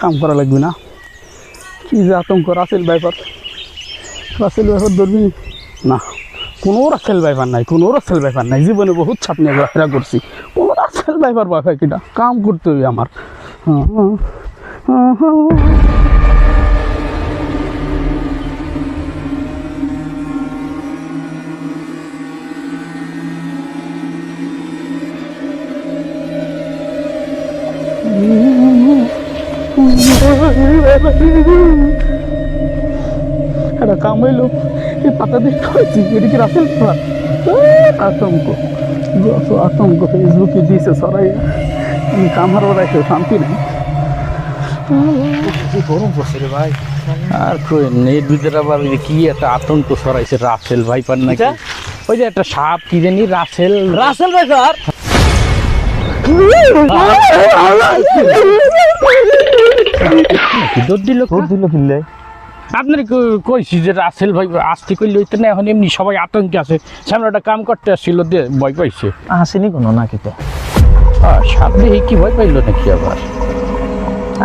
কাম করা লাগবে না। কি যে আতঙ্ক রাসেল বাইপার রাসেল বাইপার ধরবি? না কোনো রাসেল বাইপার নাই কোনো রাসেল বাইপার নাই। জীবনে বহুত ছাপ নিয়ে ঘোরাফেরা করছি। কোনো রাসেল বাইপার বাইপার কিটা কাম করতে হবে আমার। হ্যাঁ, হ্যাঁ, এটা কামাইলো এই পাতা দিয়ে খাওয়াচ্ছি এটা কি রাসেল আতঙ্ক যত আতঙ্ক ফেসবুকে দিয়েছে সরাই আমি কামার রাখে শান্তি নেই। গরম পড়ছে রে ভাই। আর কই নেই দুধের আবার কি একটা আতঙ্ক ছড়াইছে রাসেল ভাইপার নাকি? ওই যে একটা সাপ কি জানি রাসেল রাসেল ভাইপার? কি দৌড় দিল দিল কিনলে আপনার কইছি যে রাসেল ভাই আসতে করলে হইতে না এখন এমনি সবাই আতঙ্কে আছে। সামনে একটা কাম করতে আসছিল দিয়ে ভয় পাইছে। আসেনি কোনো নাকি তো সাপ কি ভয় পাইল নাকি আবার?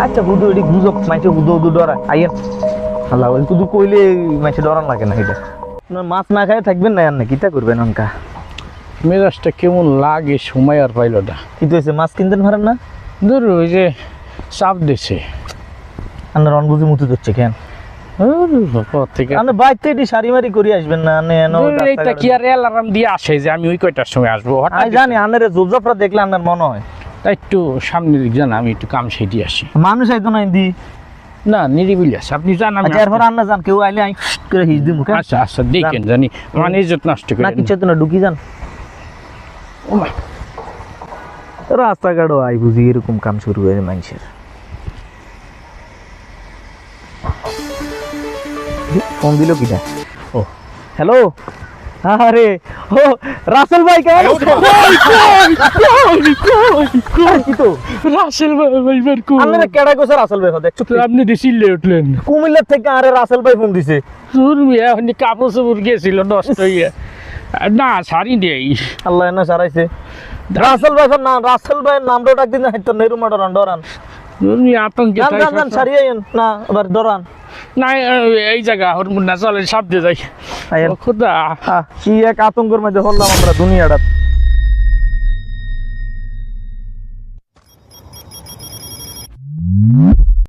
আচ্ছা বুধু এটি গুজব মাইছে বুধু বুধু ডরা। আইয়েন আল্লাহ কইলে মাইছে ডরান লাগে না এটা। মাছ না খায় থাকবেন না আর না কিতা করবেন অনকা মেজাজটা কেমন লাগে সময় আর পাইলো না। কি হয়েছে মাছ কিনতেন পারেন না? ধর ওই যে চাপ দিছে। আপনার অনবুঝি মুতু ধরছে কেন? দেখলে আপনার মনে হয়। একটু আমি একটু কাম সেটি আসি। মানুষ দি না নিরিবিলি আছে আপনি আমি আচ্ছা এরপর আন্না যান কেউ আইলে আই করে হিজ দিমু আচ্ছা আচ্ছা দেখেন জানি মানে ইজ্জত নষ্ট করে না কিছু তো না ঢুকি যান? রাস্তাঘাটও আই বুঝি এরকম কাম শুরু হয়েছে মানুষের ফোন দিল কিটা ও হ্যালো আরে ও রাসেল ভাই কেমন কি তো রাসেল ভাইবার কো আপনারা কেডা গোছে রাসেল ভাই দেখছ আপনি দিছিলে উঠলেন থেকে আরে রাসেল ভাই ফোন দিছে মেয়ে কাপড় চোপড় গেছিল নষ্ট হইয়া না সারি দেই আল্লাহ না সারাইছে। রাসেল ভাই না রাসেল ভাই নামটা ডাক দিন হাইতো নেরু ডরান ডরান। তুমি আতঙ্কে না সারিয়ে আইন। না এবার ডরান। না এই জায়গা হরমুন না চলে সাপ দিয়ে যাই খুদা। কি এক আতঙ্কের মধ্যে হলাম আমরা দুনিয়াটা।